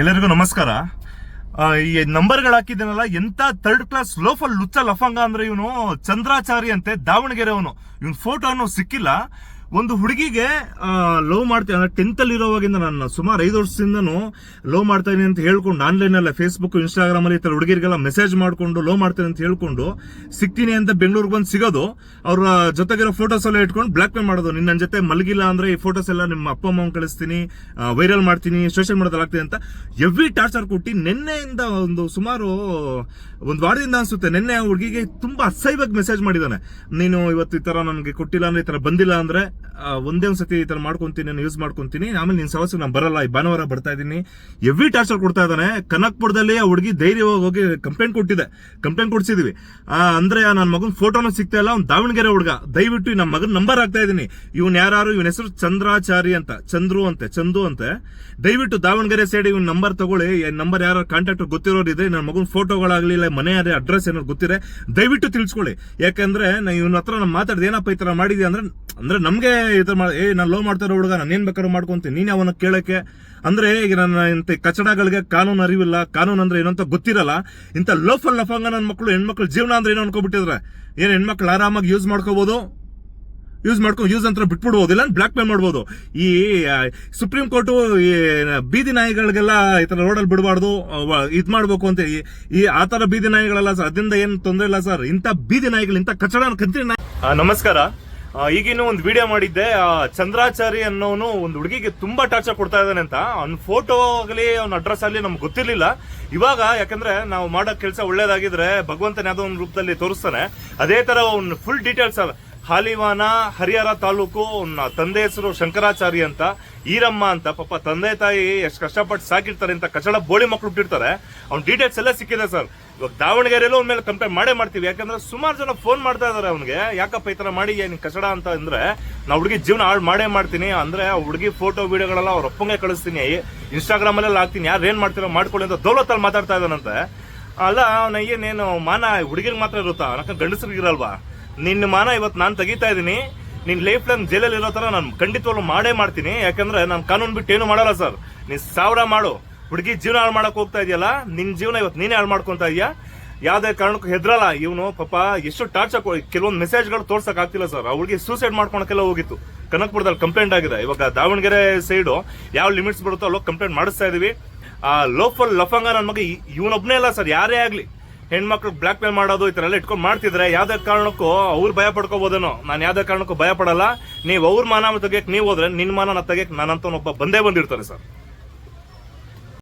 ಎಲ್ಲರಿಗೂ ನಮಸ್ಕಾರ. ಈ ನಂಬರ್ಗಳು ಹಾಕಿದ್ದೀನಲ್ಲ, ಎಂತ ಥರ್ಡ್ ಕ್ಲಾಸ್ ಲೋಫಲ್ ಲುಚ್ಚ ಲಫಂಗ ಅಂದ್ರೆ ಇವನು ಚಂದ್ರಾಚಾರಿ ಅಂತೆ ದಾವಣಗೆರೆ ಅವನು ಇವನ್ ಫೋಟೋನು ಸಿಕ್ಕಿಲ್ಲ. ಒಂದು ಹುಡುಗಿಗೆ ಲವ್ ಮಾಡ್ತೀನಿ ಅಂದ್ರೆ ಟೆಂತ್ ಅಲ್ಲಿ ಇರೋವಾಗಿಂದ ನಾನು ಸುಮಾರು ಐದು ವರ್ಷದಿಂದನು ಲವ್ ಮಾಡ್ತಾ ಅಂತ ಹೇಳ್ಕೊಂಡು ಆನ್ಲೈನ್ ಅಲ್ಲ ಫೇಸ್ಬುಕ್ ಇನ್ಸ್ಟಾಗ್ರಾಮ್ ಅಲ್ಲಿ ಥರ ಹುಡುಗಿರಿಗೆಲ್ಲ ಮೆಸೇಜ್ ಮಾಡ್ಕೊಂಡು ಲವ್ ಮಾಡ್ತೀನಿ ಅಂತ ಹೇಳ್ಕೊಂಡು ಸಿಗ್ತೀನಿ ಅಂತ ಬೆಂಗಳೂರಿಗೆ ಬಂದು ಸಿಗೋದು. ಅವ್ರ ಜೊತೆಗಿರೋ ಫೋಟೋಸ್ ಎಲ್ಲ ಇಟ್ಕೊಂಡು ಬ್ಲಾಕ್ ಮೇಲ್ ಮಾಡೋದು. ನಿನ್ನ ಜೊತೆ ಮಲಗಿಲ್ಲ ಅಂದ್ರೆ ಈ ಫೋಟೋಸ್ ಎಲ್ಲ ನಿಮ್ಮ ಅಪ್ಪ, ಅಮ್ಮ ಕಳಿಸ್ತೀನಿ ವೈರಲ್ ಮಾಡ್ತೀನಿ ಸೋಷಿಯಲ್ ಮೀಡಿಯಾದಲ್ಲಿ ಹಾಕ್ತೀನಿ ಅಂತ ಎವ್ರಿ ಟಾರ್ಚರ್ ಕೊಟ್ಟು ನಿನ್ನೆಯಿಂದ ಒಂದು ಸುಮಾರು ಒಂದು ವಾರದಿಂದ ಅನ್ಸುತ್ತೆ, ನಿನ್ನೆ ಹುಡುಗಿಗೆ ತುಂಬಾ ಅಸಹ್ಯವಾಗಿ ಮೆಸೇಜ್ ಮಾಡಿದ್ದಾನೆ. ನೀನು ಇವತ್ತು ಈ ತರ ನನಗೆ ಕೊಟ್ಟಿಲ್ಲ ಅಂದ್ರೆ ಈ ತರ ಬಂದಿಲ್ಲ ಅಂದ್ರೆ ಒಂದೇ ಒಂದು ಸತಿ ಈ ತರ ಮಾಡ್ಕೊಂತೀನಿ, ನಾನು ಯೂಸ್ ಮಾಡ್ಕೊಂತೀನಿ. ಆಮೇಲೆ ನಿನ್ ಸಮಸ್ಯೆ ನಾನು ಬರಲ್ಲ. ಈ ಭಾನುವಾರ ಬರ್ತಾ ಇದ್ದೀನಿ. ಎವ್ರಿ ಟಾರ್ಚರ್ ಕೊಡ್ತಾ ಇದ್ದಾನೆ. ಕನಕ್ಪುರದಲ್ಲಿ ಆ ಹುಡುಗಿ ಧೈರ್ಯವಾಗಿ ಹೋಗಿ ಕಂಪ್ಲೇಂಟ್ ಕೊಟ್ಟಿದೆ. ಕಂಪ್ಲೇಂಟ್ ಕೊಡ್ಸಿದೀವಿ. ಅಂದ್ರೆ ನನ್ನ ಮಗನ ಫೋಟೋನು ಸಿಗ್ತಾ ಇಲ್ಲ. ಅವ್ನು ದಾವಣಗೆರೆ ಹುಡುಗ. ದಯವಿಟ್ಟು ನಮ್ಮ ಮಗನ ನಂಬರ್ ಆಗ್ತಾ ಇದ್ದೀನಿ. ಇವನ್ ಯಾರು ಇವನ ಹೆಸರು ಚಂದ್ರಾಚಾರಿ ಅಂತ. ಚಂದ್ರು ಅಂತೆ, ಚಂದು ಅಂತೆ. ದಯವಿಟ್ಟು ದಾವಣಗೆರೆ ಸೈಡ್ ಇವನ್ ನಂಬರ್ ತಗೊಳ್ಳಿ. ನಂಬರ್ ಯಾರು ಕಾಂಟ್ಯಾಕ್ಟ್ ಗೊತ್ತಿರೋರು ಇದ್ರೆ ನನ್ನ ಮಗನ ಫೋಟೋಗಳಾಗಲಿ ಇಲ್ಲ, ಮನೆ ಅಡ್ರೆಸ್ ಏನಾದ್ರು ಗೊತ್ತಿದೆ ದಯವಿಟ್ಟು ತಿಳಿಸ್ಕೊಳ್ಳಿ. ಯಾಕಂದ್ರೆ ನಾ ಇವನ ಹತ್ರ ನಾನು ಮಾತಾಡ್ದೆ, ಏನಪ್ಪ ಈ ತರ ಮಾಡಿದ್ಯಾ ಅಂದ್ರೆ ಅಂದ್ರೆ ನಮ್ಗೆ ಈ ಥರ ಏ, ನಾನು ಲವ್ ಮಾಡ್ತಾರೋ ಹುಡುಗ, ನಾನು ಏನ್ ಬೇಕಾದ್ರೂ ಮಾಡ್ಕೊಂತೀನಿ. ನೀನೇ ಅವನ ಕೇಳಕ್ಕೆ? ಅಂದ್ರೆ ಈಗ ನನ್ನ ಇಂಥ ಕಚಡಗಳಿಗೆ ಕಾನೂನು ಅರಿವಿಲ್ಲ, ಕಾನೂನು ಅಂದ್ರೆ ಏನಂತ ಗೊತ್ತಿರಲ್ಲ. ಇಂಥ ಲೋಫಲ್ ಲಫಂಗ ನನ್ನ ಮಕ್ಕಳು ಹೆಣ್ಮಕ್ಳು ಜೀವನ ಅಂದ್ರೆ ಏನು ಅನ್ಕೊಬಿಟ್ಟಿದ್ರೆ ಏನ್ ಹೆಣ್ಮಕ್ಳು ಆರಾಮಾಗಿ ಯೂಸ್ ಮಾಡ್ಕೋಬೋದು? ಯೂಸ್ ಮಾಡ್ಕೊಂಡು ಯೂಸ್ ಅಂತ ಬಿಟ್ಬಿಡ್ಬೋದು ಇಲ್ಲ ಬ್ಲಾಕ್ ಮೇಲ್ ಮಾಡ್ಬೋದು. ಈ ಸುಪ್ರೀಂ ಕೋರ್ಟು ಈ ಬೀದಿ ನಾಯಿಗಳಿಗೆಲ್ಲ ಈ ತರ ರೋಡಲ್ಲಿ ಬಿಡಬಾರ್ದು ಇದು ಮಾಡಬೇಕು ಅಂತ ಈ- ಆ ಥರ ಬೀದಿ ನಾಯಿಗಳಲ್ಲ ಸರ್ ಅದರಿಂದ ಏನ್ ತೊಂದರೆ ಇಲ್ಲ ಸರ್ ಇಂಥ ಬೀದಿ ನಾಯಿಗಳು ಇಂಥ ಕಚಡ, ಕಂತ್ರಿ ನಾಯಿ ನಮಸ್ಕಾರ. ಈಗಿನ ಒಂದು ವಿಡಿಯೋ ಮಾಡಿದ್ದೆ ಚಂದ್ರಾಚಾರಿ ಅನ್ನೋನು ಒಂದು ಹುಡುಗಿಗೆ ತುಂಬಾ ಟಾರ್ಚರ್ ಕೊಡ್ತಾ ಇದ್ದಾನೆ ಅಂತ. ಅವ್ನ ಫೋಟೋ ಆಗಲಿ ಅವ್ನ ಅಡ್ರೆಸ್ ಆಗಲಿ ನಮ್ಗೆ ಗೊತ್ತಿರಲಿಲ್ಲ. ಇವಾಗ ಯಾಕಂದ್ರೆ ನಾವು ಮಾಡೋ ಕೆಲಸ ಒಳ್ಳೇದಾಗಿದ್ರೆ ಭಗವಂತನ ಯಾವುದೋ ಒಂದು ರೂಪದಲ್ಲಿ ತೋರಿಸ್ತಾನೆ. ಅದೇ ತರ ಅವ್ನ ಫುಲ್ ಡೀಟೇಲ್ಸ್ ಹಾಲಿವಾನ, ಹರಿಹರ ತಾಲೂಕು ತಂದೆ ಹೆಸರು ಶಂಕರಾಚಾರಿ ಅಂತ, ಈರಮ್ಮ ಅಂತ, ಪಾಪ ತಂದೆ ತಾಯಿ ಎಷ್ಟು ಕಷ್ಟಪಟ್ಟು ಸಾಕಿರ್ತಾರೆ ಅಂತ ಕಚಡ ಬೋಳಿ ಮಕ್ಳು ಬಿಟ್ಟಿರ್ತಾರೆ. ಅವ್ನ ಡೀಟೇಲ್ಸ್ ಎಲ್ಲ ಸಿಕ್ಕಿದೆ ಸರ್ ಇವಾಗ ದಾವಣಗೆರೆಯಲ್ಲೂ ಒಂದ್ಮೇಲೆ ಮೇಲೆ ಕಂಪ್ಲೇಂಟ್ ಮಾಡೇ ಮಾಡ್ತೀವಿ. ಯಾಕಂದ್ರೆ ಸುಮಾರು ಜನ ಫೋನ್ ಮಾಡ್ತಾ ಇದಾರೆ ಅವ್ನಿಗೆ. ಯಾಕಪ್ಪ ಈ ತರ ಮಾಡಿ ನೀನ್ ಕಚಡ ಅಂತ ಅಂದ್ರೆ ನಾವು ಹುಡುಗಿ ಜೀವನ ಹಾಳು ಮಾಡೇ ಮಾಡ್ತೀನಿ. ಅಂದ್ರೆ ಹುಡುಗಿ ಫೋಟೋ ವಿಡಿಯೋಗಳೆಲ್ಲ ಅವ್ರ ಅಪ್ಪಂಗೆ ಕಳಿಸ್ತೀನಿ. ಇನ್ಸ್ಟಾಗ್ರಾಮಲ್ಲೆಲ್ಲ ಹಾಕ್ತೀನಿ. ಯಾರು ಏನು ಮಾಡ್ತೀರೋ ಮಾಡ್ಕೊಳ್ಳಿ ಅಂತ ದೌಲತ್ತಲ್ಲಿ ಮಾತಾಡ್ತಾ ಇದ್ದಾನಂತೆ. ಅಲ್ಲ, ಅವನ ಏನೇನು ಮಾನ ಹುಡುಗಿಗೆ ಮಾತ್ರ ಇರುತ್ತಾ? ಯಾಕಂದ್ರೆ ಗಂಡಸರಿಗೆ ಇರಲ್ವಾ? ನಿನ್ನ ಮಾನ ಇವತ್ತು ನಾನು ತೆಗಿತಾ ಇದ್ದೀನಿ. ನಿನ್ನ ಲೈಫ್ ಲೈನ್ ಜೈಲಲ್ಲಿ ಇರೋ ತರ ನಾನು ಖಂಡಿತವಾಗ್ಲೂ ಮಾಡೇ ಮಾಡ್ತೀನಿ. ಯಾಕಂದ್ರೆ ನಾನು ಕಾನೂನು ಬಿಟ್ಟು ಏನು ಮಾಡಲ್ಲ ಸರ್. ನೀನು ಸಾವಿರ ಮಾಡು. ಹುಡುಗಿ ಜೀವನ ಹಾಳು ಮಾಡಕ್ ಹೋಗ್ತಾ ಇದೆಯಲ್ಲ ನಿನ್ನ ಜೀವನ ಇವತ್ತು ನೀನೇ ಹಾಳು ಮಾಡ್ಕೊಂತಾ ಇದೆಯಾ? ಯಾವುದೇ ಕಾರಣಕ್ಕೂ ಹೆದ್ರಲ್ಲ. ಇವನು ಪಾಪ ಎಷ್ಟು ಟಾರ್ಚರ್ ಕೆಲವೊಂದು ಮೆಸೇಜ್ಗಳು ತೋರ್ಸಕ್ ಆಗ್ತಿಲ್ಲ ಸರ್. ಹುಡುಗಿ ಸೂಸೈಡ್ ಮಾಡ್ಕೊಳಕ್ಕೆಲ್ಲ ಹೋಗಿತ್ತು. ಕನಕಪುರದಲ್ಲಿ ಕಂಪ್ಲೇಂಟ್ ಆಗಿದೆ. ಇವಾಗ ದಾವಣಗೆರೆ ಸೈಡು ಯಾವ ಲಿಮಿಟ್ಸ್ ಬರುತ್ತೋ ಅಲ್ಲೋ ಕಂಪ್ಲೇಂಟ್ ಮಾಡಿಸ್ತಾ ಇದೀವಿ. ಆ ಲೋಫಲ್ ಲಫಂಗ ನನ್ನ ಮಗ ಇವನೊಬ್ನೇ ಇಲ್ಲ ಸರ್. ಯಾರೇ ಆಗ್ಲಿ. ಹೆಣ್ಮಕ್ಳು ಬ್ಲಾಕ್ ಮೇಲ್ ಮಾಡೋದು ಈ ತರ ಎಲ್ಲ ಇಟ್ಕೊಂಡು ಮಾಡ್ತಿದ್ರೆ ಯಾವ್ದೇ ಕಾರಣಕ್ಕೂ ಅವ್ರು ಭಯ ಪಡ್ಕೋಬೋದೇನೋ. ನಾನು ಯಾವ್ದೇ ಕಾರಣಕ್ಕೂ ಭಯ ಪಡಲ್ಲ ನೀವು ಅವ್ರ ಮಾನ ತೆಗಿಯಕ್ ನೀವು ಹೋದ್ರೆ ನಿನ್ನ ಮಾನ ತೆಗಿಯಕ್ ನಾನಂತ ಒಬ್ಬ ಬಂದೇ ಬಂದಿರ್ತಾರೆ ಸರ್.